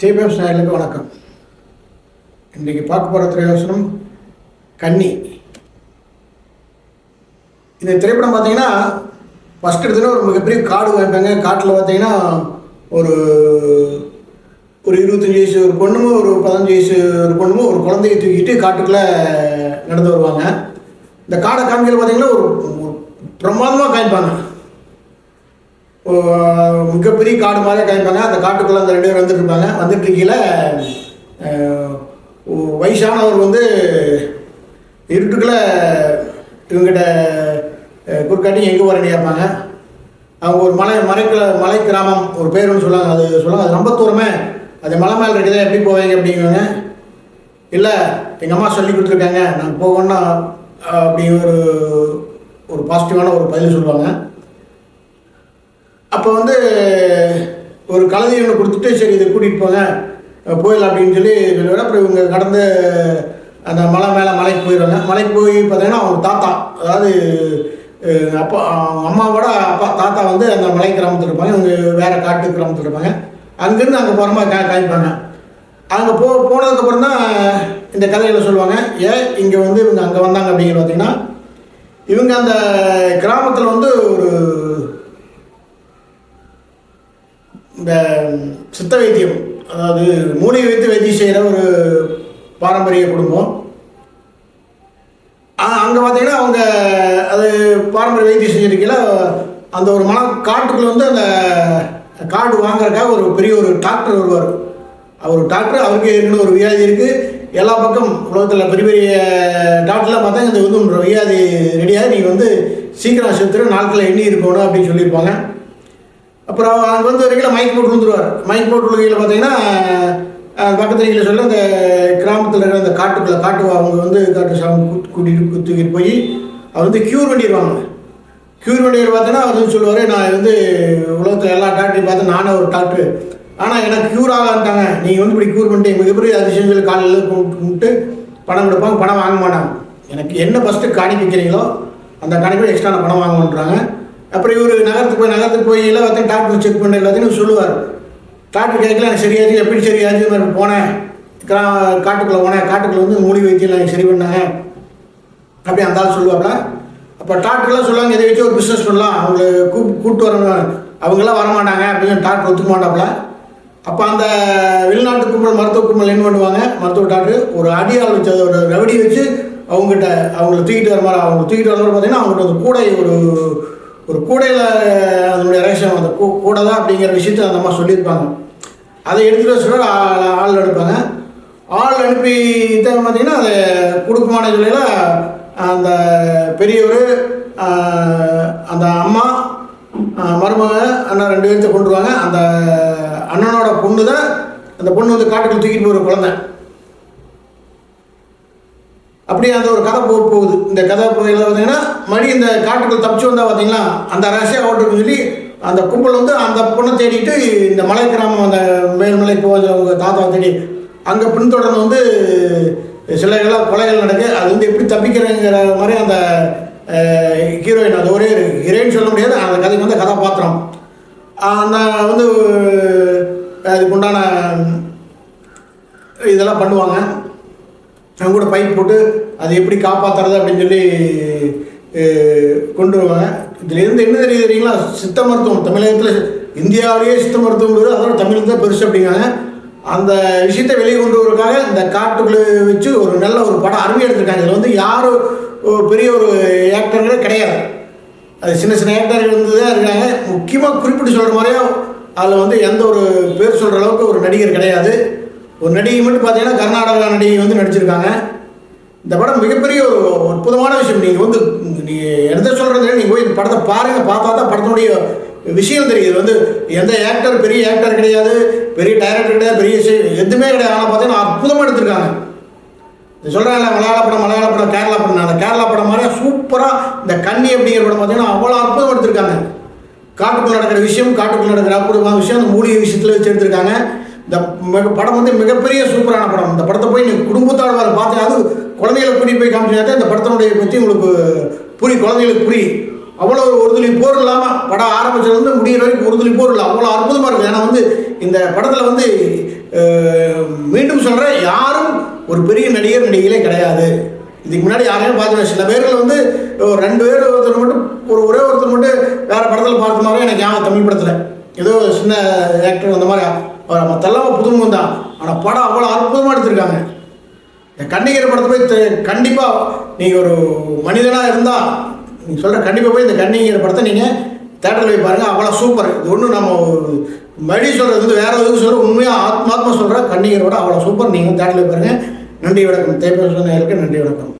டிபிஎஃப் நேயர்களுக்கு வணக்கம். இன்றைக்கி பார்க்க போகிற திரையோசனம் கன்னி. இந்த திரைப்படம் பார்த்தீங்கன்னா ஃபஸ்ட் எடுத்தோன்னா ஒரு மிகப்பெரிய காடு வாய்ப்பாங்க காட்டில் பார்த்தீங்கன்னா ஒரு ஒரு இருபத்தஞ்சி வயசு ஒரு பொண்ணுமோ ஒரு பதினஞ்சு வயசு ஒரு பொண்ணுமோ ஒரு குழந்தைய தூக்கிட்டு காட்டுக்குள்ளே நடந்து வருவாங்க. இந்த காடை காமிக்கல பார்த்தீங்கன்னா ஒரு பிரமாதமாக காமிப்பாங்க. மிகப்பெரிய காடு மாதிரியே காமிப்பாங்க. அந்த காட்டுக்குள்ளே அந்த ரெண்டு பேர் வந்துட்டு இருப்பாங்க. வந்துட்டு இருக்கையில் வயசானவர் வந்து இருட்டுக்குள்ளே இவங்ககிட்ட குறுக்காட்டி எங்கே வரேன்னு கேட்பாங்க. அவங்க ஒரு மலை மலைக்குள்ள மலை கிராமம் ஒரு பேர் ஒன்று சொல்லுவாங்க. அது சொல்லுவாங்க. அது ரொம்ப தூரமே. அது மலை மேலே இருக்குதே எப்படி போவீங்க அப்படிங்குவாங்க. இல்லை எங்கள் அம்மா சொல்லி கொடுத்துருக்காங்க. நான் போகணும்னா அப்படிங்கிற ஒரு ஒரு பாசிட்டிவான ஒரு பதில் சொல்லுவாங்க. அப்போ வந்து ஒரு கழுதை ஒன்று கொடுத்துட்டு சரி இதை கூட்டிகிட்டு போங்க போயிடலாம் அப்படின்னு சொல்லி சொல்லுவார். அப்புறம் இவங்க கடந்து அந்த மலை மேலே மலைக்கு போயிடுவாங்க. மலைக்கு போய் பார்த்தீங்கன்னா அவங்க தாத்தா அதாவது அப்பா அவங்க அம்மாவோட அப்பா தாத்தா வந்து அந்த மலை கிராமத்தில் இருப்பாங்க. இவங்க வேறு காட்டு கிராமத்தில் இருப்பாங்க. அங்கேருந்து அங்கே போகிற மாதிரி கா காய்ப்பாங்க அங்கே போ போனதுக்கப்புறம் தான் இந்த கதையில் சொல்லுவாங்க ஏன் இங்கே வந்து இவங்க அங்கே வந்தாங்க? அப்படிங்கிற பார்த்தீங்கன்னா இவங்க அந்த கிராமத்தில் வந்து ஒரு இந்த சித்த வைத்தியம் அதாவது மூலிகை வைத்து வைத்தியம் செய்கிற ஒரு பாரம்பரிய குடும்பம். அங்கே பார்த்தீங்கன்னா அவங்க அது பாரம்பரிய வைத்தியம் செஞ்சிருக்கையில் அந்த ஒரு மன காட்டுக்குள்ள வந்து அந்த காடு வாங்குறதுக்காக ஒரு பெரிய ஒரு டாக்டர் வருவார். அவர் டாக்டர் அவருக்கு ஏற்கனவே ஒரு வியாதி இருக்குது எல்லா பக்கம் உலகத்தில் பெரிய பெரிய டாக்டர்லாம் பார்த்தா இந்த வந்து வியாதி ரெடியாக நீங்கள் வந்து சீக்கிரம் செத்துரு நாட்களில் எண்ணி இருக்கணும் அப்படின்னு சொல்லியிருப்பாங்க. அப்புறம் அங்கே வந்து வரைக்கும் மைக் போட்டு விழுந்துருவார். மைக் போட்டு விழுகையில் பார்த்தீங்கன்னா பக்கத்து வீட்டில் சொல்ல அந்த கிராமத்தில் இருக்கிற அந்த காட்டுக்குள்ளே காட்டு அவங்க வந்து காட்டு சாமி கூட்டிகிட்டு தூக்கிட்டு போய் அவர் வந்து க்யூர் பண்ணிடுவாங்க க்யூர் பண்ணிட்டு பார்த்தோன்னா அவர் வந்து சொல்லுவார் நான் வந்து உலகத்தில் எல்லா டாக்டரையும் பார்த்து நானே ஒரு டாக்டர் ஆனால் எனக்கு க்யூர் ஆகான்ட்டாங்க நீங்கள் வந்து இப்படி க்யூர் பண்ணிட்டு மிகப்பெரிய அதிசயம் சொல்லி காலையில் கும்பிட்டு பணம் கொடுப்பாங்க பணம் வாங்க மாட்டாங்க. எனக்கு என்ன ஃபஸ்ட்டு காணிக்க வைக்கிறீங்களோ அந்த காணிக்கை எக்ஸ்ட்ரா நான் பணம் வாங்கணுன்றாங்க. அப்புறம் இவர் நகரத்துக்கு போய் நகரத்துக்கு போய் எல்லாம் பார்த்தா டாக்டர் செக் பண்ண எல்லாத்தையும் சொல்லுவார். டாக்டர் கேட்கல எனக்கு சரியாச்சு எப்படி சரியாச்சு நான் போனேன். கிரா காட்டுக்குள்ளே போனேன். காட்டுக்குள்ளே வந்து மூலிகை வைத்தியம் எனக்கு சரி பண்ணாங்க அப்படி அந்த ஆள் சொல்லுவாப்ல. அப்போ டாக்டர்லாம் சொல்லுவாங்க இதை வச்சு ஒரு பிஸ்னஸ் பண்ணலாம். அவங்கள கூ கூப்பிட்டு வர அவங்களாம் வரமாட்டாங்க அப்படின்னு டாக்டர் ஒத்துக்க மாட்டாப்புல அப்போ அந்த வெளிநாட்டு கும்பல் மருத்துவ கும்பல் என்ன பண்ணுவாங்க? மருத்துவ டாக்டர் ஒரு அடியாள் வச்சு அதை ஒரு ரவடி வச்சு அவங்ககிட்ட அவங்கள தூக்கிட்டு வர மாதிரி அவங்க தூக்கிட்டு வர மாதிரி பார்த்தீங்கன்னா அவங்ககிட்ட ஒரு கூடை ஒரு ஒரு கூடையில் அதனுடைய ரேஷன் அந்த கூ கூடை தான் அப்படிங்கிற விஷயத்த அந்த அம்மா சொல்லியிருப்பாங்க. அதை எடுத்துகிட்டு வர ஆள் ஆள் எடுப்பாங்க. ஆள் அனுப்பி தான் பார்த்தீங்கன்னா அதை குடும்பமான சொல்லையில் அந்த பெரியவர் அந்த அம்மா மருமக அண்ணன் ரெண்டு பேர்த்த கொண்டுருவாங்க அந்த அண்ணனோட பொண்ணு தான் அந்த பொண்ணு வந்து காட்டுக்குள்ள தூக்கிட்டு போகிற குழந்தை. அப்படியே அந்த ஒரு கதை போக போகுது. இந்த கதை போகையில் பார்த்தீங்கன்னா மணி இந்த காட்டுக்கு தப்பிச்சு வந்தால் பார்த்தீங்களா அந்த ரகசிய ஓட்டுக்கு சொல்லி அந்த கும்பல் வந்து அந்த பொண்ணை தேடிட்டு இந்த மலை கிராமம் அந்த மேல்மலை போவது அவங்க தாத்தாவை தேடி அங்கே பின்தொடர்ந்து வந்து சில கொலைகள் நடக்கு. அது வந்து எப்படி தப்பிக்கிறேங்கிற மாதிரி அந்த ஹீரோயின் அது ஒரே ஹீரோயின் சொல்ல முடியாது. அந்த கதைக்கு வந்து கதாபாத்திரம். அந்த வந்து அதுக்கு உண்டான இதெல்லாம் பண்ணுவாங்க. அவங்க கூட பைப் போட்டு அதை எப்படி காப்பாற்றுறது அப்படின்னு சொல்லி கொண்டு வருவாங்க. இதுலேருந்து என்ன தெரியுது தெரியுங்களா? சித்த மருத்துவம். தமிழகத்தில் இந்தியாவிலேயே சித்த மருத்துவம் பேர் அதோட தமிழ் தான் பெருசு அப்படிங்காங்க அந்த விஷயத்தை வெளியே கொண்டு வரதுக்காக இந்த காட்டுக்குள்ளே வச்சு ஒரு நல்ல ஒரு படம் அருமையாக எடுத்திருக்காங்க. இதில் வந்து யாரும் ஒரு பெரிய ஒரு ஆக்டர்களே கிடையாது. அது சின்ன சின்ன ஆக்டர்கள் இருந்து தான் இருக்காங்க. முக்கியமாக குறிப்பிட்டு சொல்கிற மாதிரியும் அதில் வந்து எந்த ஒரு பேர் சொல்கிற அளவுக்கு ஒரு நடிகர் கிடையாது. ஒரு நடிகை மட்டும் பார்த்தீங்கன்னா கர்நாடகா நடிகை வந்து நடிச்சிருக்காங்க. இந்த படம் மிகப்பெரிய ஒரு அற்புதமான விஷயம். நீங்கள் வந்து நீங்கள் எந்த சொல்கிறது நீங்கள் போய் இந்த படத்தை பாருங்கள் பார்த்தா தான் படத்தினுடைய விஷயம் தெரியுது. இது வந்து எந்த ஆக்டர் பெரிய ஆக்டர் கிடையாது. பெரிய டைரக்டர் கிடையாது. பெரிய விஷயம் எதுவுமே கிடையாது. ஆனால் பார்த்தீங்கன்னா அற்புதமாக எடுத்திருக்காங்க. இது சொல்கிறாங்கல்ல மலையாள படம் மலையாள படம் கேரளா படம். அந்த கேரளா படம் மாதிரி சூப்பராக இந்த கண்ணி அப்படிங்கிற படம் பார்த்தீங்கன்னா அவ்வளோ அற்புதம் எடுத்திருக்காங்க. காட்டுக்குள்ள நடக்கிற விஷயம் காட்டுக்குள்ள நடக்கிற அற்புதமான விஷயம் அந்த மூலிகை விஷயத்தில் வச்சு எடுத்திருக்காங்க. இந்த மிக படம் வந்து மிகப்பெரிய சூப்பரான படம். இந்த படத்தை போய் நீங்கள் குடும்பத்தோட வர அது குழந்தைகளை கூட்டிகிட்டு போய் காமிச்சா இந்த படத்தினுடைய பற்றி உங்களுக்கு புரி குழந்தைகளுக்கு புரி. அவ்வளோ ஒரு ஒரு போர் இல்லாமல் படம் ஆரம்பிச்சதுலேருந்து முடிகிற வரைக்கும் ஒரு போர் இல்லை. அவ்வளோ அற்புதமாக இருக்குது ஏன்னா வந்து இந்த படத்தில் வந்து மீண்டும் சொல்கிறேன் யாரும் ஒரு பெரிய நடிகர் நடிகைகளே கிடையாது. இதுக்கு முன்னாடி யாரையும் பார்த்துருவேன் சில பேர்கள் வந்து ஒரு ரெண்டு பேர் ஒருத்தர் மட்டும் ஒரு ஒரே ஒருத்தர் மட்டும் வேறு படத்தில் பார்த்த மாதிரி எனக்கு ஞாபகம் தமிழ் படத்தில். ஏதோ சின்ன ஆக்டர் அந்த மாதிரி அவர் தெல்லாம புதுமுகம் தான். ஆனால் படம் அவ்வளோ அற்புதமாக எடுத்திருக்காங்க. இந்த கன்னிகர் படத்தை போய் கண்டிப்பாக நீங்கள் ஒரு மனிதனாக இருந்தால் நீங்கள் சொல்கிற கண்டிப்பாக போய் இந்த கன்னிகர் படத்தை நீங்கள் தேட்டரில் போய் பாருங்கள் அவ்வளோ சூப்பர். இது ஒன்றும் நம்ம மறுபடி சொல்கிறது வந்து வேறு எதுவும் சொல்கிற உண்மையாக ஆத்மாத்மா சொல்கிற கன்னிகரோட அவ்வளோ சூப்பர். நீங்கள் தேட்டரில் போய் பாருங்கள் நன்றி வணக்கம். தேவையான நேருக்கு நன்றி வணக்கம்.